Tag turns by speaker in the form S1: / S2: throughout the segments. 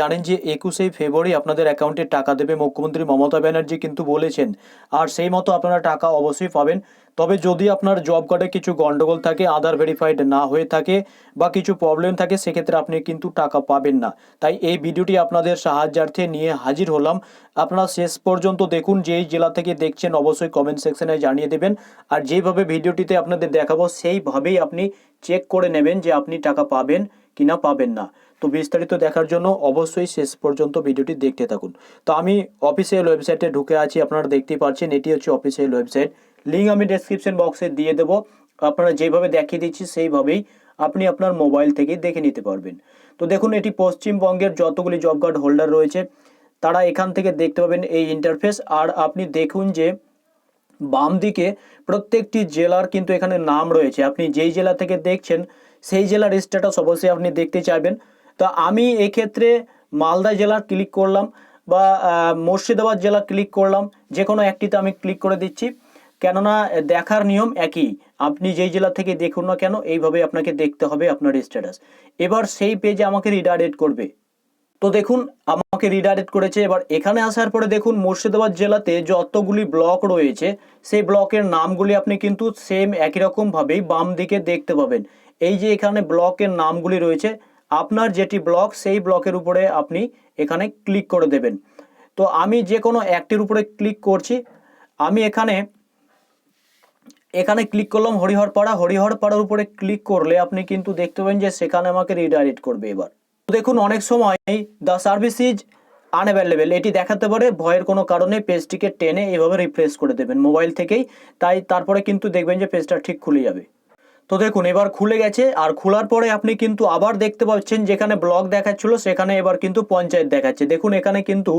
S1: জানেন যে একুশেই ফেব্রুয়ারি আপনাদের অ্যাকাউন্টে টাকা দেবে মুখ্যমন্ত্রী মমতা ব্যানার্জি কিন্তু বলেছেন, আর সেই মতো আপনারা টাকা অবশ্যই পাবেন। তবে যদি আপনার জব কার্ডে কিছু গন্ডগোল থাকে, আধার ভেরিফাইড না হয়ে থাকে বা কিছু প্রবলেম থাকে, সেক্ষেত্রে আপনি কিন্তু টাকা পাবেন না। তাই এই ভিডিওটি আপনাদের সাহায্যার্থে নিয়ে হাজির হলাম। আপনারা শেষ পর্যন্ত দেখুন, যেই জেলা থেকে দেখছেন অবশ্যই কমেন্ট সেকশনে জানিয়ে দেবেন। আর যেভাবে ভিডিওটিতে আপনাদের দেখাবো, সেইভাবেই আপনি চেক করে নেবেন যে আপনি টাকা পাবেন কি না পাবেন না। তো বিস্তারিত দেখার জন্য অবশ্যই শেষ পর্যন্ত ভিডিওটি দেখতে থাকুন। তো আমি অফিসিয়াল ওয়েবসাইটে ঢুকে আছি, আপনারা দেখতেই পাচ্ছেন এটি হচ্ছে অফিসিয়াল ওয়েবসাইট লিঙ্ক আমি ডেসক্রিপশন বক্সে দিয়ে দেবো। আপনারা যেভাবে দেখিয়ে দিচ্ছি, সেইভাবেই আপনি আপনার মোবাইল থেকে দেখে নিতে পারবেন। তো দেখুন, এটি পশ্চিমবঙ্গের যতগুলি জব কার্ড হোল্ডার রয়েছে, তারা এখান থেকে দেখতে পাবেন এই ইন্টারফেস আর আপনি দেখুন যে, বাম দিকে প্রত্যেকটি জেলার কিন্তু এখানে নাম রয়েছে। আপনি যেই জেলা থেকে দেখছেন, সেই জেলার স্ট্যাটাস অবশ্যই আপনি দেখতে চাইবেন। তো আমি এক্ষেত্রে মালদা জেলার ক্লিক করলাম বা মুর্শিদাবাদ জেলা ক্লিক করলাম যে কোনো একটিতে আমি ক্লিক করে দিচ্ছি। কেননা দেখার নিয়ম একই। আপনি যেই জেলা থেকে দেখুন না কেন এইভাবে আপনাকে দেখতে হবে আপনার স্ট্যাটাস এবার সেই পেজে আমাকে রিডাইরেক্ট করবে। তো দেখুন, আমাকে রিডাইরেক্ট করেছে। এবার এখানে আসার পরে দেখুন, মুর্শিদাবাদ জেলাতে যতগুলি ব্লক রয়েছে, সেই ব্লকের নামগুলি আপনি কিন্তু সেম একই রকমভাবেই বাম দিকে দেখতে পাবেন। এই যে এখানে ব্লকের নামগুলি রয়েছে আপনার যেটি ব্লক সেই ব্লকের উপরে আপনি এখানে ক্লিক করে দেবেন। তো আমি যে কোনো একটির উপরে ক্লিক করছি, আমি এখানে এখানে ক্লিক করলাম হরিহরপাড়া, হরিহরপাড়ার উপরে ক্লিক করলে আপনি কিন্তু দেখতে পাবেন যে সেখানে আমাকে রিডাইরেক্ট করবে এবার। দেখুন, অনেক সময় দ্য সার্ভিস ইজ আনঅ্যাভেলেবেল এটি দেখাতে পারে, ভয়ের কোনো কারণে পেজটিকে টেনে এভাবে রিফ্রেশ করে দেবেন মোবাইল থেকেই, তাই তারপরে কিন্তু দেখবেন যে পেজটা ঠিক খুলে যাবে। তো দেখুন, এবার খুলে গেছে। আর খোলার পরে আপনি কিন্তু আবার দেখতে পাচ্ছেন যেখানে ব্লক দেখাচ্ছিল, সেখানে এবার কিন্তু পঞ্চায়েত দেখাচ্ছে। দেখুন, এখানে কিন্তু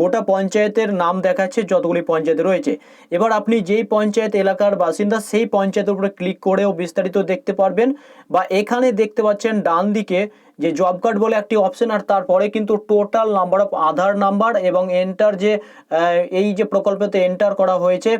S1: গোটা পঞ্চায়েতের নাম দেখাচ্ছে, যতগুলি পঞ্চায়েত রয়েছে। এবার আপনি যেই পঞ্চায়েত এলাকার বাসিন্দা, সেই পঞ্চায়েতের উপরে ক্লিক করেও বিস্তারিত দেখতে পারবেন। বা এখানে দেখতে পাচ্ছেন ডান দিকে যে জব কার্ড বলে একটি অপশন, আর তারপরে কিন্তু total number of Aadhaar number এবং এন্টার যে এই যে প্রকল্পতে এন্টার করা হয়েছে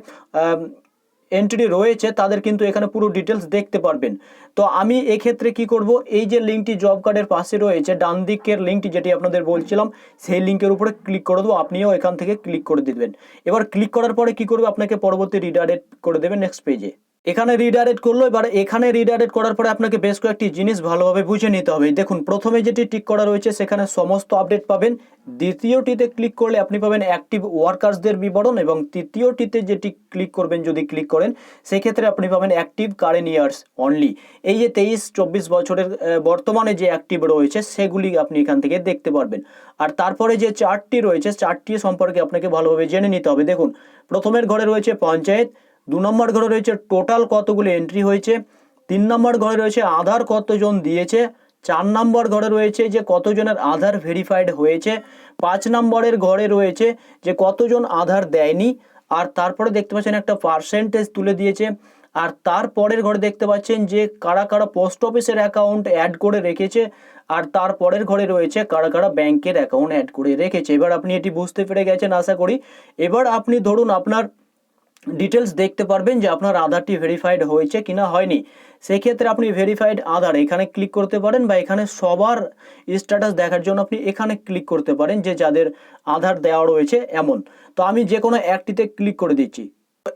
S1: এন্ট্রি রয়েছে, তাদের কিন্তু এখানে পুরো ডিটেলস দেখতে পারবেন। তো আমি এক্ষেত্রে কি করব? এই যে লিঙ্কটি জব কার্ডের পাশে রয়েছে, ডান দিকের লিঙ্কটি যেটি আপনাদের বলছিলাম, সেই লিঙ্কের উপরে ক্লিক করে দেবো, আপনিও এখান থেকে ক্লিক করে দিবেন। এবার ক্লিক করার পরে কি করবে? আপনাকে পরবর্তী রিডাইরেক্ট করে দেবেন নেক্সট পেজে এখানে রিডাইরেক্ট করল, এবার এখানে রিডাইরেক্ট করার পরে আপনাকে বেশ কয়েকটি জিনিস ভালোভাবে বুঝে নিতে হবে। দেখুন, প্রথমে যেটি টিক করা রয়েছে, সেখানে সমস্ত আপডেট পাবেন। দ্বিতীয়টিতে ক্লিক করলে আপনি পাবেন অ্যাক্টিভ ওয়ার্কার্সদের বিবরণ এবং তৃতীয়টিতে যেটি ক্লিক করবেন, যদি ক্লিক করেন, সেক্ষেত্রে আপনি পাবেন অ্যাক্টিভ কারেন্ট ইয়ার্স অনলি এই যে তেইশ, চব্বিশ বছরের বর্তমানে যে অ্যাক্টিভ রয়েছে, সেগুলি আপনি এখান থেকে দেখতে পারবেন। আর তারপরে যে চার্টটি রয়েছে চার্টটি সম্পর্কে আপনাকে ভালোভাবে জেনে নিতে হবে। দেখুন, প্রথমের ঘরে রয়েছে পঞ্চায়েত দু নম্বর ঘরে রয়েছে টোটাল কতগুলো এন্ট্রি হয়েছে? তিন নম্বর ঘরে রয়েছে আধার কতজন দিয়েছে? চার নম্বর ঘরে রয়েছে যে কতজনের আধার ভেরিফাইড হয়েছে? পাঁচ নম্বরের ঘরে রয়েছে যে কতজন আধার দেয়নি? আর তারপরে দেখতে পাচ্ছেন একটা পার্সেন্টেজ তুলে দিয়েছে। আর তারপরের ঘরে দেখতে পাচ্ছেন যে কারা কারা পোস্ট অফিসের অ্যাকাউন্ট অ্যাড করে রেখেছে? আর তারপরের ঘরে রয়েছে কারা কারা ব্যাংকের অ্যাকাউন্ট অ্যাড করে রেখেছে। এবার আপনি এটি বুঝতে পেরে গেছেন, আশা করি। এবার আপনি ধরুন আপনার ডিটেলস দেখতে পারবেন যে আপনার আধারটি ভেরিফাইড হয়েছে কিনা হয়নি। সেক্ষেত্রে আপনি ভেরিফাইড আধার এখানে ক্লিক করতে পারেন বা এখানে সবার স্ট্যাটাস দেখার জন্য আপনি এখানে ক্লিক করতে পারেন যে যাদের আধার দেওয়া রয়েছে এমন। তো আমি যে কোনো একটিতে ক্লিক করে দিচ্ছি।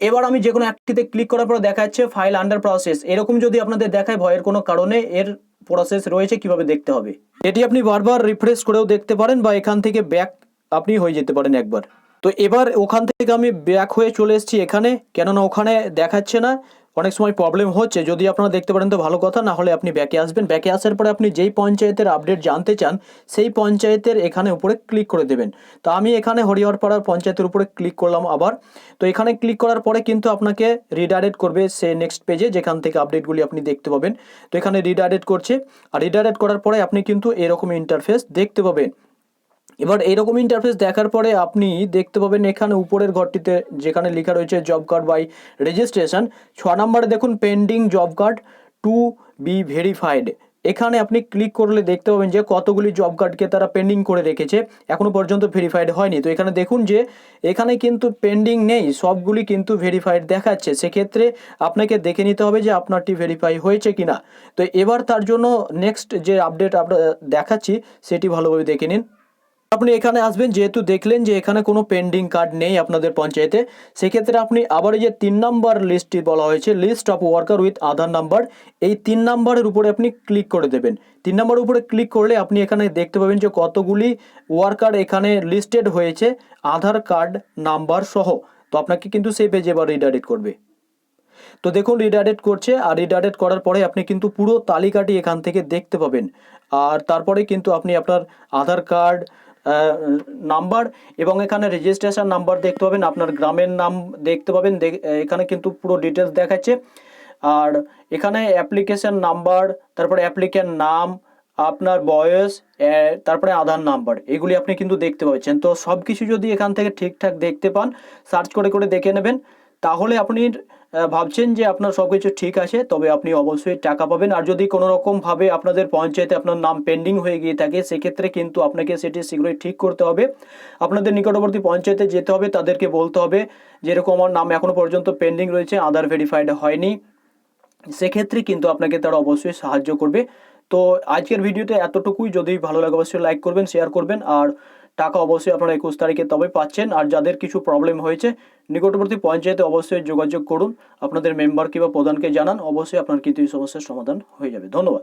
S1: এবার আমি যে কোনো একটিতে ক্লিক করার পর দেখা যাচ্ছে ফাইল আন্ডার প্রসেস এরকম যদি আপনাদের দেখায় ভয়ের কোনো কারণে এর প্রসেস রয়েছে কীভাবে দেখতে হবে? এটি আপনি বারবার রিফ্রেশ করেও দেখতে পারেন বা এখান থেকে ব্যাক আপনি হয়ে যেতে পারেন একবার। তো এবার ওখান থেকে আমি ব্যাক হয়ে চলে এসেছি এখানে। কেননা ওখানে দেখাচ্ছে না, অনেক সময় প্রবলেম হচ্ছে। যদি আপনারা দেখতে পারেন তো ভালো কথা, না হলে আপনি ব্যাকে আসবেন। ব্যাকে আসার পরে আপনি যেই পঞ্চায়েতের আপডেট জানতে চান, সেই পঞ্চায়েতের এখানে উপরে ক্লিক করে দেবেন। তো আমি এখানে হরিহরপাড়ার পঞ্চায়েতের উপরে ক্লিক করলাম আবার। তো এখানে ক্লিক করার পরে কিন্তু আপনাকে রিডাইরেক্ট করবে সে নেক্সট পেজে যেখান থেকে আপডেটগুলি আপনি দেখতে পাবেন। তো এখানে রিডাইরেক্ট করছে। আর রিডাইরেক্ট করার পরে আপনি কিন্তু এরকম ইন্টারফেস দেখতে পাবেন। এবার এইরকম ইন্টারফেস দেখার পরে আপনি দেখতে পাবেন এখানে উপরের ঘরটিতে যেখানে লেখা রয়েছে জব কার্ড বাই রেজিস্ট্রেশন ছ নম্বরে দেখুন pending job card to be verified এখানে আপনি ক্লিক করলে দেখতে পাবেন যে কতগুলি জব কার্ডকে তারা পেন্ডিং করে রেখেছে। এখনও পর্যন্ত ভেরিফাইড হয়নি। তো এখানে দেখুন যে এখানে কিন্তু পেন্ডিং নেই, সবগুলি কিন্তু ভেরিফাইড দেখাচ্ছে। সেক্ষেত্রে আপনাকে দেখে নিতে হবে যে আপনারটি ভেরিফাই হয়েছে কি না তো এবার তার জন্য নেক্সট যে আপডেট আমরা দেখাচ্ছি, সেটি ভালোভাবে দেখে নিন। আপনি এখানে আসবেন, যেহেতু দেখলেন যে এখানে কোনো পেন্ডিং কার্ড নেই আপনাদের পঞ্চায়েতে, সেক্ষেত্রে আপনি আবার এই যে তিন নাম্বার লিস্টটি বলা হয়েছে list of worker with Aadhaar number এই তিন নাম্বারের উপরে আপনি ক্লিক করে দেবেন। তিন নাম্বার উপরে ক্লিক করলে আপনি এখানে দেখতে পাবেন যে কতগুলি ওয়ার্কার এখানে লিস্টেড হয়েছে আধার কার্ড নাম্বার সহ। তো আপনাকে কিন্তু সেই পেজে এবার রিডাইরেক্ট করবে। তো দেখুন রিডাইরেক্ট করছে, আর রিডাইরেক্ট করার পরে আপনি কিন্তু পুরো তালিকাটি এখান থেকে দেখতে পাবেন। আর তারপরে কিন্তু আপনি আপনার আধার কার্ড নাম্বার এবং এখানে রেজিস্ট্রেশন নাম্বার দেখতে পাবেন, আপনার গ্রামের নাম দেখতে পাবেন এখানে কিন্তু পুরো ডিটেলস দেখাচ্ছে। আর এখানে অ্যাপ্লিকেশান নাম্বার, তারপরে অ্যাপ্লিকেন্ট নাম, আপনার বয়স তারপরে আধার নাম্বার, এগুলি আপনি কিন্তু দেখতে পাচ্ছেন। তো সব কিছু যদি এখান থেকে ঠিকঠাক দেখতে পান সার্চ করে করে দেখে নেবেন, তাহলে আপনি ভাবছেন যে আপনার সব কিছু ঠিক আছে, তবে আপনি অবশ্যই টাকা পাবেন। আর যদি কোনো রকমভাবে আপনাদের পঞ্চায়েতে আপনার নাম পেন্ডিং হয়ে গিয়ে থাকে, সেক্ষেত্রে কিন্তু আপনাকে সেটি শীঘ্রই ঠিক করতে হবে। আপনাদের নিকটবর্তী পঞ্চায়েতে যেতে হবে, তাদেরকে বলতে হবে যেরকম আমার নাম এখনও পর্যন্ত পেন্ডিং রয়েছে আধার ভেরিফাইড হয়নি। সেক্ষেত্রে কিন্তু আপনাকে তারা অবশ্যই সাহায্য করবে। তো আজকের ভিডিওতে এতটুকুই। যদি ভালো লাগে, অবশ্যই লাইক করবেন শেয়ার করবেন। আর টাকা অবশ্যই আপনারা একুশ তারিখে তবে পাচ্ছেন। আর যাদের কিছু প্রবলেম হয়েছে, নিকটবর্তী পঞ্চায়েতে অবশ্যই যোগাযোগ করুন। আপনাদের মেম্বার কিংবা প্রধানকে জানান, অবশ্যই আপনার কিন্তু এই সমস্যার সমাধান হয়ে যাবে। ধন্যবাদ।